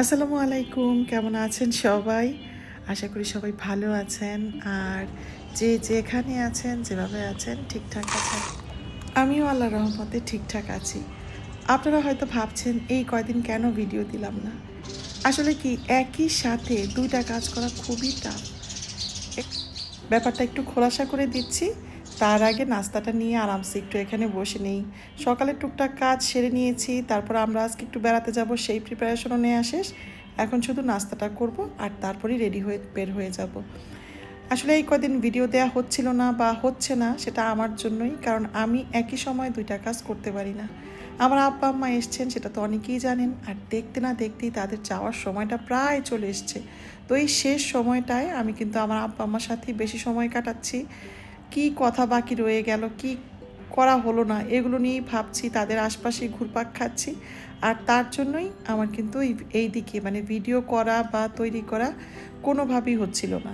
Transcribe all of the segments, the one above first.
আসসালামু আলাইকুম, কেমন আছেন সবাই? আশা করি সবাই ভালো আছেন। আর যে যেখানে আছেন, যেভাবে আছেন, ঠিকঠাক আছেন? আমিও আল্লাহ রহমতে ঠিকঠাক আছি। আপনারা হয়তো ভাবছেন, এই কয়দিন কেন ভিডিও দিলাম না? আসলে কি, একই সাথে দুইটা কাজ করা খুবই টাফ ব্যাপারটা একটু খোলাসা করে দিচ্ছি। তার আগে নাস্তাটা নিয়ে আরামসে একটু এখানে বসে নেই। সকালে টুকটাক কাজ সেরে নিয়েছি, তারপর আমরা আজকে একটু বেড়াতে যাব, সেই প্রিপারেশনও নেওয়া শেষ। এখন শুধু নাস্তাটা করব আর তারপরেই রেডি হয়ে বের হয়ে যাব। আসলে এই কদিন ভিডিও দেয়া হচ্ছিল না বা হচ্ছে না সেটা আমার জন্যই, কারণ আমি একই সময় দুইটা কাজ করতে পারি না। আমার আব্বা আম্মা এসছেন, সেটা তো অনেকেই জানেন, আর দেখতে না দেখতেই তাদের যাওয়ার সময়টা প্রায় চলে এসছে। তো এই শেষ সময়টায় আমি কিন্তু আমার আব্বা আম্মার সাথেই বেশি সময় কাটাচ্ছি। কি কথা বাকি রয়ে গেল, কি করা হলো না, এগুলো নিয়েই ভাবছি, তাদের আশপাশে ঘুরপাক খাচ্ছি। আর তার জন্যই আমার কিন্তু এই দিকে মানে ভিডিও করা বা তৈরি করা কোনোভাবেই হচ্ছিল না।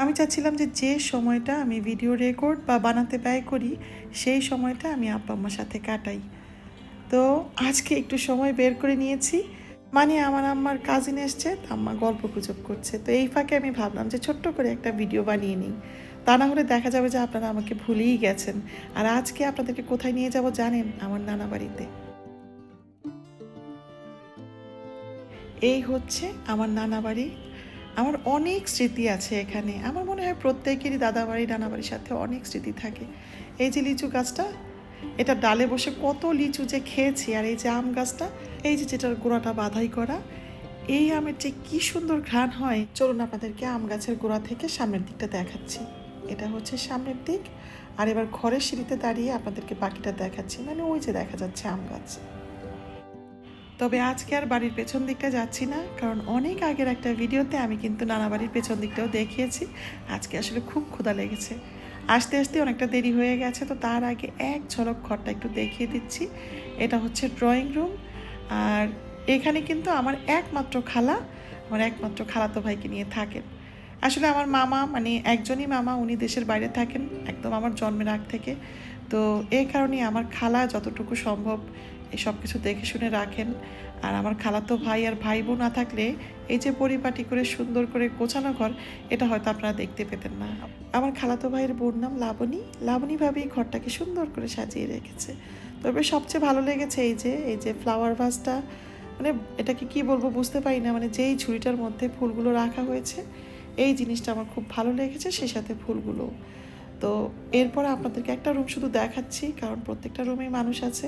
আমি চাচ্ছিলাম যে যে সময়টা আমি ভিডিও রেকর্ড বা বানাতে ব্যয় করি, সেই সময়টা আমি আব্বা আম্মার সাথে কাটাই। তো আজকে একটু সময় বের করে নিয়েছি। মানে আমার আম্মার কাজিন এসছে আম্মা গল্প গুজব করছে। তো এই ফাঁকে আমি ভাবলাম যে, ছোট্ট করে একটা ভিডিও বানিয়ে নিই। তা না হলে দেখা যাবে যে আপনারা আমাকে ভুলেই গেছেন। আর আজকে আপনাদেরকে কোথায় নিয়ে যাব জানেন? আমার নানা বাড়িতে। এই হচ্ছে আমার নানা বাড়ি। আমার অনেক স্মৃতি আছে এখানে। আমার মনে হয় প্রত্যেকেরই দাদা বাড়ি নানা বাড়ির সাথে অনেক স্মৃতি থাকে। এই যে লিচু গাছটা, এটা ডালে বসে কত লিচু যে খেয়েছি, আর এই যে আম গাছটা, এই যে যেটার গোড়াটা বাধাই করা, এই আমের যে কি সুন্দর ঘ্রাণ হয়। চলুন আপনাদেরকে আম গাছের গোড়া থেকে সামনের দিকটা দেখাচ্ছি। এটা হচ্ছে সামনের দিক। আর এবার ঘরের সিঁড়িতে দাঁড়িয়ে আপনাদেরকে বাকিটা দেখাচ্ছি। মানে ওই যে দেখা যাচ্ছে আম গাছ। তবে আজকে আর বাড়ির পেছন দিকটা যাচ্ছি না, কারণ অনেক আগের একটা ভিডিওতে আমি কিন্তু নানা বাড়ির পেছন দিকটাও দেখিয়েছি। আজকে আসলে খুব ক্ষুধা লেগেছে। আসতে আসতে অনেকটা দেরি হয়ে গেছে, তো তার আগে এক ঝলক ঘরটা একটু দেখিয়ে দিচ্ছি। এটা হচ্ছে ড্রয়িং রুম। আর এখানে কিন্তু আমার একমাত্র খালা, আমার একমাত্র খালাতো ভাইকে নিয়ে থাকেন। আসলে আমার মামা মানে একজনই মামা, উনি দেশের বাইরে থাকেন, একদম আমার জন্মের আগ থেকে। তো এই কারণে আমার খালা যতটুকু সম্ভব এই সব কিছু দেখে শুনে রাখেন। আর আমার খালাতো ভাই আর ভাই বোন না থাকলে এই যে পরিপাটি করে, সুন্দর করে গোছানো ঘর, এটা হয়তো আপনারা দেখতে পেতেন না। আমার খালাতো ভাইয়ের বোন নাম লাবণী। লাবণী ভাবেই ঘরটাকে সুন্দর করে সাজিয়ে রেখেছে। তবে সবচেয়ে ভালো লেগেছে এই যে এই যে ফ্লাওয়ার ভাসটা মানে এটাকে কি বলব বুঝতে পারি না মানে যেই ঝুড়িটার মধ্যে ফুলগুলো রাখা হয়েছে এই জিনিসটা আমার খুব ভালো লেগেছে, সেই সাথে ফুলগুলো। তো এরপর আপনাদেরকে একটা রুম শুধু দেখাচ্ছি, কারণ প্রত্যেকটা রুমেই মানুষ আছে।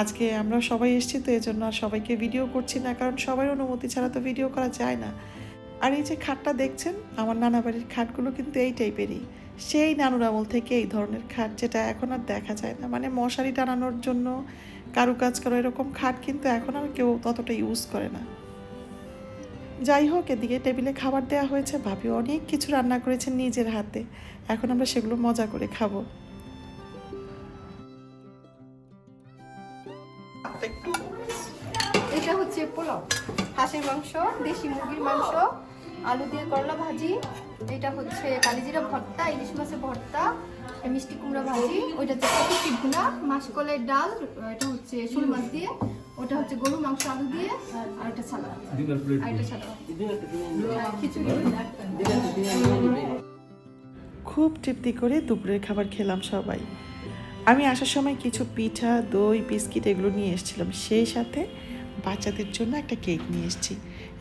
আজকে আমরা সবাই এসেছি, তো এই জন্য আর সবাইকে ভিডিও করছি না, কারণ সবাই অনুমতি ছাড়া তো ভিডিও করা যায় না। আর এই যে খাটটা দেখছেন, আমার নানা বাড়ির খাটগুলো কিন্তু এই টাইপেরই সেই নানুর আমল থেকে এই ধরনের খাট, যেটা এখন আর দেখা যায় না। মানে মশারি টানানোর জন্য কারুকাজ করা এরকম খাট কিন্তু এখন আর কেউ ততটা ইউজ করে না। যাই হোক এদিকে টেবিলে খাবার দেওয়া হয়েছে। ভাবি অনেক কিছু রান্না করেছেন নিজের হাতে। এখন আমরা সেগুলো মজা করে খাব। এটা হচ্ছে পোলাও। হাঁসের মাংস, দেশি মুরগির মাংস, আলু দিয়ে করলা ভাজি। এটা হচ্ছে কালিজিরা ভর্তা, ইলিশ মাছের ভর্তা, মিষ্টি কুমড়া ভাজি। ওইটা হচ্ছে ভুনা মাসকলের ডাল, এটা হচ্ছে শোল মাছ দিয়ে। ওটা হচ্ছে গরু মাংস আলু দিয়ে আর এটা সালাদ। আর এটা সালাদ। খুব তৃপ্তি করে দুপুরের খাবার খেলাম সবাই। আমি আসার সময় কিছু পিঠা দই বিস্কিট এগুলো নিয়ে এসেছিলাম। সেই সাথে বাচ্চাদের জন্য একটা কেক নিয়ে এসেছি।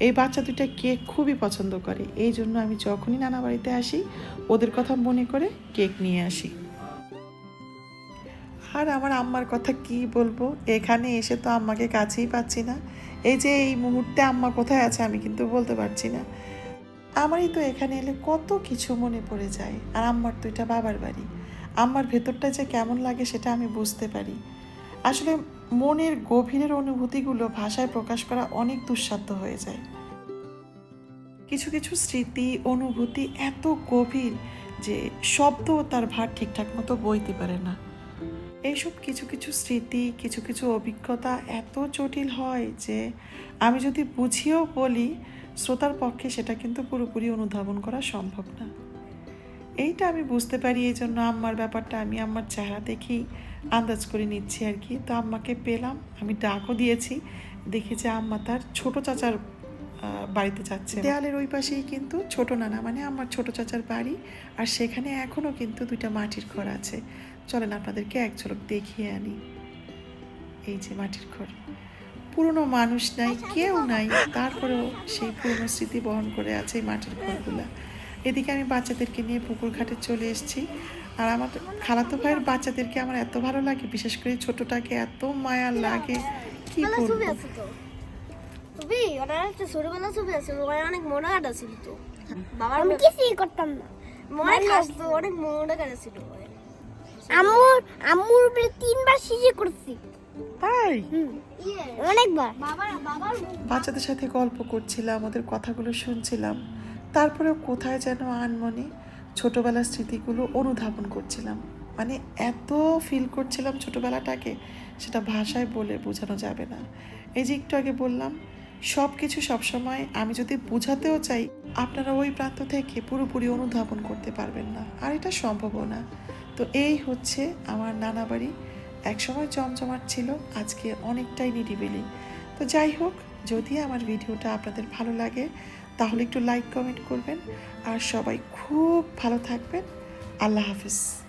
এই বাচ্চা দুটা কেক খুবই পছন্দ করে। এই জন্য আমি যখনই নানা বাড়িতে আসি ওদের কথা মনে করে কেক নিয়ে আসি। আর আমার আম্মার কথা কি বলব? এখানে এসে তো আম্মাকে কাছেই পাচ্ছি না। এই যে এই মুহূর্তে আম্মা কোথায় আছে আমি কিন্তু বলতে পারছি না। আমারই তো এখানে এলে কত কিছু মনে পড়ে যায়। আর আম্মার তো এটা বাবার বাড়ি। আম্মার ভেতরটা যে কেমন লাগে সেটা আমি বুঝতে পারি। আসলে মনের গভীরের অনুভূতিগুলো ভাষায় প্রকাশ করা অনেক দুঃসাধ্য হয়ে যায়। কিছু কিছু স্মৃতি, অনুভূতি এত গভীর যে শব্দ তার ভার ঠিকঠাক মতো বইতে পারে না। এইসব কিছু কিছু স্মৃতি, কিছু কিছু অভিজ্ঞতা এত জটিল হয় যে আমি যদি বুঝিয়েও বলি, শ্রোতার পক্ষে সেটা কিন্তু পুরোপুরি অনুধাবন করা সম্ভব না। এইটা আমি বুঝতে পারি এই জন্য আম্মার ব্যাপারটা আমি আমার চেহারা দেখেই আন্দাজ করে নিচ্ছি আর কি। তো আম্মাকে পেলাম, আমি ডাকও দিয়েছি, দেখি যে আম্মা তার ছোট চাচার বাড়িতে যাচ্ছে। দেয়ালের ওই পাশেই কিন্তু ছোট নানা মানে আমার ছোট চাচার বাড়ি, আর সেখানে এখনও কিন্তু দুইটা মাটির ঘর আছে। চলেন আপনাদেরকে এক ঝলক দেখিয়ে আনি। এই যে মাটির ঘর পুরনো মানুষ নাই কেউ নাই তারপরেও সেই পুরনো স্মৃতি বহন করে আছে এই মাটির ঘরগুলা এদিকে আমি বাচ্চাদেরকে নিয়ে পুকুর ঘাটে চলে এসেছি। আর আমার খালাতো ভাইয়ের বাচ্চাদেরকে আমার এত ভালো লাগে বিশেষ করে ছোটটাকে এত মায়া লাগে। কি ছবি বলব? আছে তো? ছবি? ওটা একটা ছোটবেলা ছবি আছে ওখানে অনেক মনে কাটা ছিল তো বাবার আমি কিছুই করতাম না। মনে অনেক মনে কাটা ছিল আম্মুর আম্মুর উপরে তিনবার সিজে করছি। তাই? অনেকবার। বাচ্চাদের সাথে গল্প করছিলাম ওদের কথাগুলো শুনছিলাম। তারপরেও কোথায় যেন আনমনে ছোটবেলার স্মৃতিগুলো অনুধাবন করছিলাম। মানে এত ফিল করছিলাম ছোটবেলাটাকে সেটা ভাষায় বলে বোঝানো যাবে না। এই যে একটু আগে বললাম সব কিছু সবসময় আমি যদি বোঝাতেও চাই, আপনারা ওই প্রান্ত থেকে পুরোপুরি অনুধাবন করতে পারবেন না। আর এটা সম্ভবও না। তো এই হচ্ছে আমার নানা বাড়ি। একসময় জমজমাট ছিল, আজকে অনেকটাই নিরিবিলি। তো যাই হোক, যদি আমার ভিডিওটা আপনাদের ভালো লাগে, তাহলে একটু লাইক কমেন্ট করবেন। আর সবাই খুব ভালো থাকবেন। আল্লাহ হাফিজ।